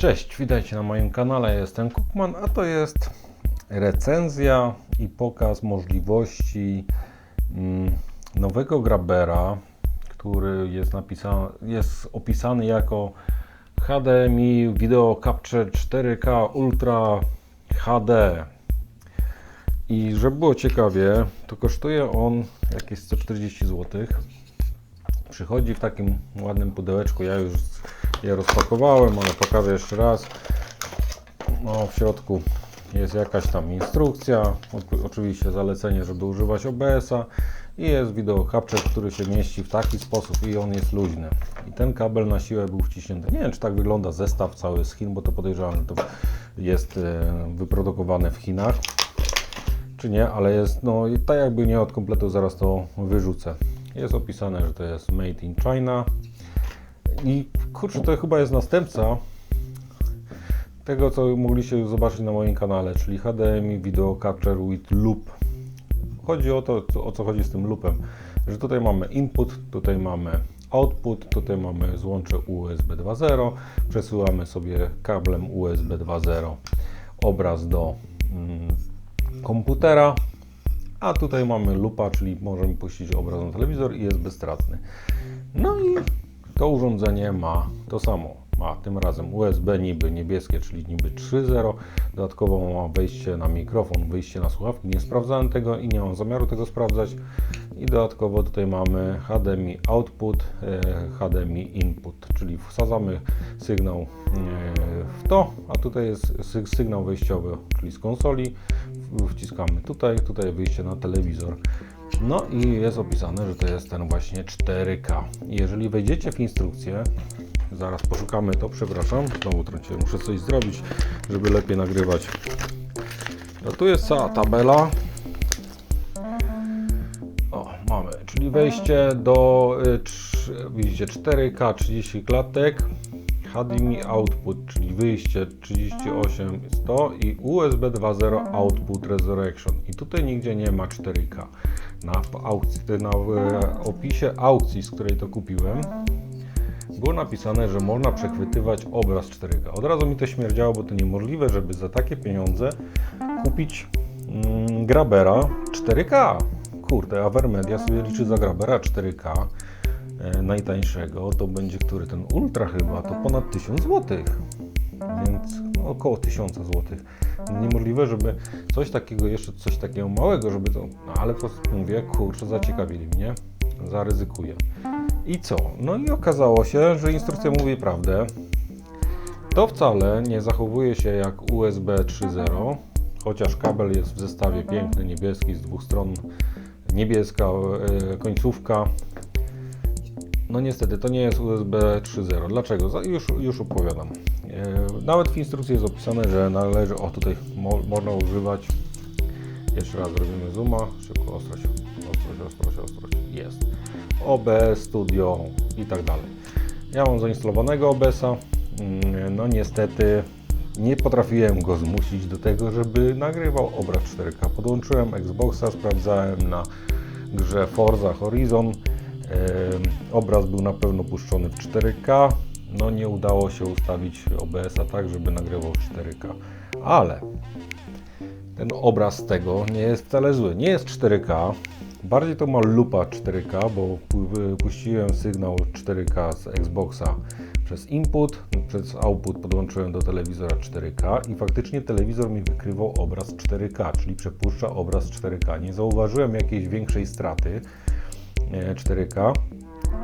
Cześć, witajcie na moim kanale. Jestem Kukman, a to jest recenzja i pokaz możliwości mm, nowego Grabera, który jest, napisany, jest opisany jako HDMI Video Capture 4K Ultra HD. I żeby było ciekawie, to kosztuje on jakieś 140 zł. Przychodzi w takim ładnym pudełeczku. Ja już je rozpakowałem, ale pokażę jeszcze raz. No, w środku jest jakaś tam instrukcja, oczywiście zalecenie, żeby używać OBS-a i jest wideo capture, który się mieści w taki sposób i on jest luźny. I ten kabel na siłę był wciśnięty. Nie wiem, czy tak wygląda zestaw cały z Chin, bo to podejrzewam, że to jest e, wyprodukowane w Chinach czy nie, ale jest no tak jakby nie od kompletu, zaraz to wyrzucę. Jest opisane, że to jest made in China i kurczę, to chyba jest następca tego, co mogliście zobaczyć na moim kanale, czyli HDMI Video Capture with Loop. Chodzi o to, o co chodzi z tym loopem, że tutaj mamy input, tutaj mamy output, tutaj mamy złącze USB 2.0, przesyłamy sobie kablem USB 2.0 obraz do mm, komputera, a tutaj mamy lupa, czyli możemy puścić obraz na telewizor i jest bezstratny. No i to urządzenie ma to samo. Ma tym razem USB niby niebieskie, czyli niby 3.0. Dodatkowo ma wejście na mikrofon, wyjście na słuchawki. Nie sprawdzałem tego i nie mam zamiaru tego sprawdzać. I dodatkowo tutaj mamy HDMI output, e, HDMI input, czyli wsadzamy sygnał e, w to, a tutaj jest sy- sygnał wejściowy, czyli z konsoli. Wciskamy tutaj, tutaj wyjście na telewizor. No i jest opisane, że to jest ten właśnie 4K. Jeżeli wejdziecie w instrukcję, zaraz poszukamy to, przepraszam, znowu trąciłem, muszę coś zrobić, żeby lepiej nagrywać. No tu jest cała tabela. O, mamy, czyli wejście do, y, widzicie, 4K 30 klatek, HDMI output, czyli wyjście 38100 i USB 2.0 output resurrection. I tutaj nigdzie nie ma 4K. Na aukcji, na e, opisie aukcji, z której to kupiłem, było napisane, że można przechwytywać obraz 4K. Od razu mi to śmierdziało, bo to niemożliwe, żeby za takie pieniądze kupić mm, Grabera 4K. Kurde, Avermedia sobie liczy za Grabera 4K e, najtańszego, to będzie który ten Ultra chyba, to ponad 1000 zł. Więc około 1000 zł. Niemożliwe, żeby coś takiego, jeszcze coś takiego małego, żeby to, no ale po prostu mówię, kurczę, zaciekawili mnie, zaryzykuję. I co? No i okazało się, że instrukcja mówi prawdę. To wcale nie zachowuje się jak USB 3.0, chociaż kabel jest w zestawie piękny, niebieski, z dwóch stron niebieska e, końcówka. No niestety, to nie jest USB 3.0. Dlaczego? Już, już opowiadam. E, Nawet w instrukcji jest opisane, że należy, o tutaj mo, można używać, jeszcze raz zrobimy zooma, szybko ostrość, ostrość, ostrość, ostrość, jest. OBS, Studio i tak dalej. Ja mam zainstalowanego OBS-a, Mm, no niestety nie potrafiłem go zmusić do tego, żeby nagrywał obraz 4K. Podłączyłem Xboxa, sprawdzałem na grze Forza Horizon. Obraz był na pewno puszczony w 4K. No nie udało się ustawić OBS-a tak, żeby nagrywał w 4K. Ale ten obraz tego nie jest wcale zły. Nie jest 4K. Bardziej to ma lupa 4K, bo pu- puściłem sygnał 4K z Xboxa przez input, przez output podłączyłem do telewizora 4K i faktycznie telewizor mi wykrywał obraz 4K, czyli przepuszcza obraz 4K. Nie zauważyłem jakiejś większej straty 4K.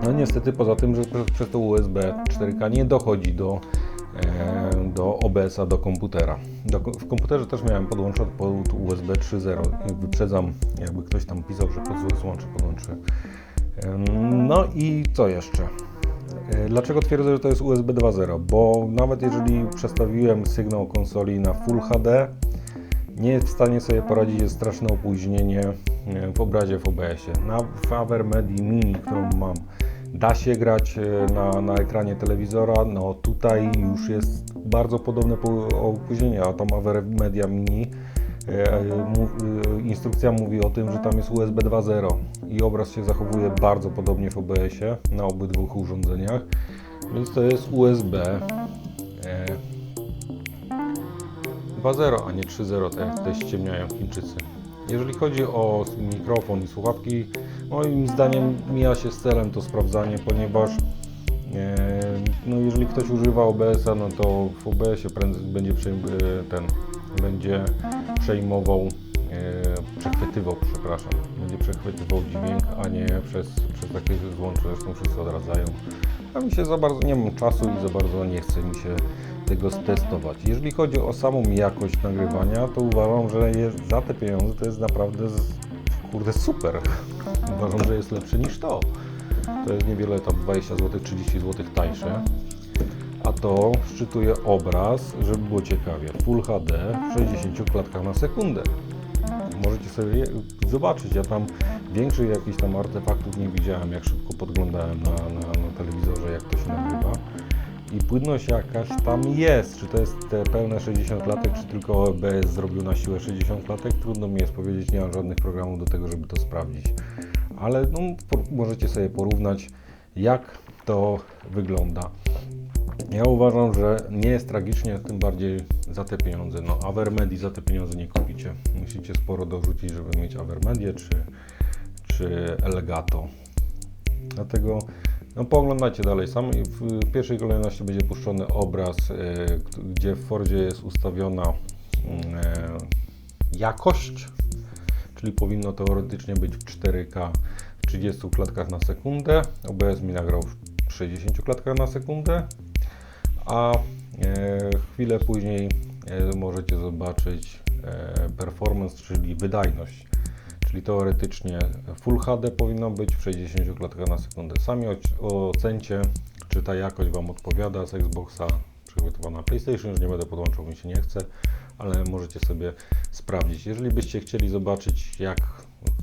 No niestety poza tym, że prze- przez to USB 4K nie dochodzi do, e, do OBS-a do komputera. Do, w komputerze też miałem podłączony pod USB 3.0. Wyprzedzam, jakby ktoś tam pisał, że pod złącze podłączy. No i co jeszcze? E, Dlaczego twierdzę, że to jest USB 2.0? Bo nawet jeżeli przestawiłem sygnał konsoli na Full HD, nie jest w stanie sobie poradzić, jest straszne opóźnienie e, w obrazie w OBS-ie. Na Faber Medi Mini, którą mam, da się grać e, na, na ekranie telewizora, no tutaj już jest bardzo podobne po- opóźnienie, a tam Aver Media Mini e, e, instrukcja mówi o tym, że tam jest USB 2.0 i obraz się zachowuje bardzo podobnie w OBS-ie na obydwu urządzeniach, więc to jest USB e, 2.0, a nie 3.0, tak jak tutaj ściemniają Chińczycy. Jeżeli chodzi o mikrofon i słuchawki, moim zdaniem mija się z celem to sprawdzanie, ponieważ e, no jeżeli ktoś używa OBS-a, no to w OBS-ie będzie e, ten będzie przejmował, e, przechwytywał, przepraszam, będzie przechwytywał dźwięk, a nie przez, przez takie złącze, zresztą wszyscy odradzają. A mi się za bardzo, nie mam czasu i za bardzo nie chce mi się tego stestować. Jeżeli chodzi o samą jakość nagrywania, to uważam, że jest, za te pieniądze to jest naprawdę kurde super. Uważam, że jest lepszy niż to. To jest niewiele tam 20 zł, 30 zł tańsze. A to szczytuje obraz, żeby było ciekawie. Full HD w 60 klatkach na sekundę. Możecie sobie zobaczyć, ja tam większych jakichś tam artefaktów nie widziałem, jak szybko podglądałem na, na, na telewizorze, jak to się nagrywa. I płynność jakaś tam jest. Czy to jest pełne 60 klatek, czy tylko OBS zrobił na siłę 60 klatek? Trudno mi jest powiedzieć, nie mam żadnych programów do tego, żeby to sprawdzić. Ale no, możecie sobie porównać, jak to wygląda. Ja uważam, że nie jest tragicznie, tym bardziej za te pieniądze. No, Avermedii za te pieniądze nie kupicie. Musicie sporo dorzucić, żeby mieć Avermedię czy, czy Elgato. Dlatego no, pooglądajcie dalej sam. W pierwszej kolejności będzie puszczony obraz, e, gdzie w Fordzie jest ustawiona mm, e, jakość, czyli powinno teoretycznie być w 4K w 30 klatkach na sekundę. OBS mi nagrał w 60 klatkach na sekundę, a e, chwilę później możecie zobaczyć performance, czyli wydajność. Czyli teoretycznie Full HD powinno być w 60 klatkach na sekundę. Sami oc- ocencie, czy ta jakość Wam odpowiada z Xboxa przygotowana na PlayStation. Już nie będę podłączał, mi się nie chce, ale możecie sobie sprawdzić. Jeżeli byście chcieli zobaczyć, jak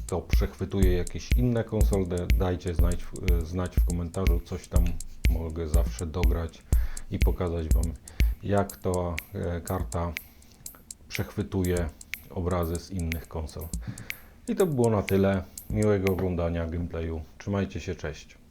to przechwytuje jakieś inne konsole, dajcie znać, znać w komentarzu. Coś tam mogę zawsze dograć i pokazać Wam, jak ta e, karta przechwytuje obrazy z innych konsol. I to było na tyle. Miłego oglądania gameplayu. Trzymajcie się, cześć.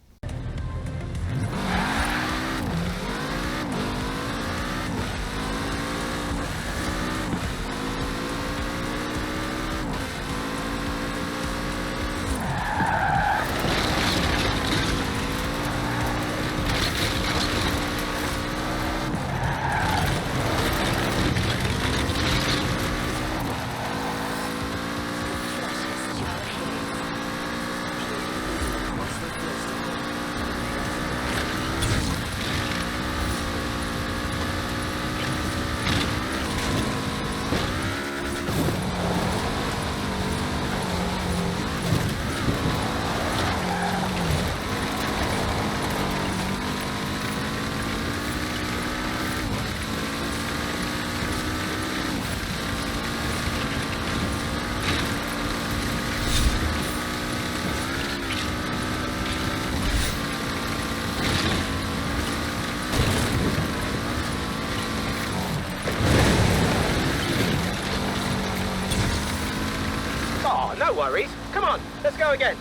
Let's go again.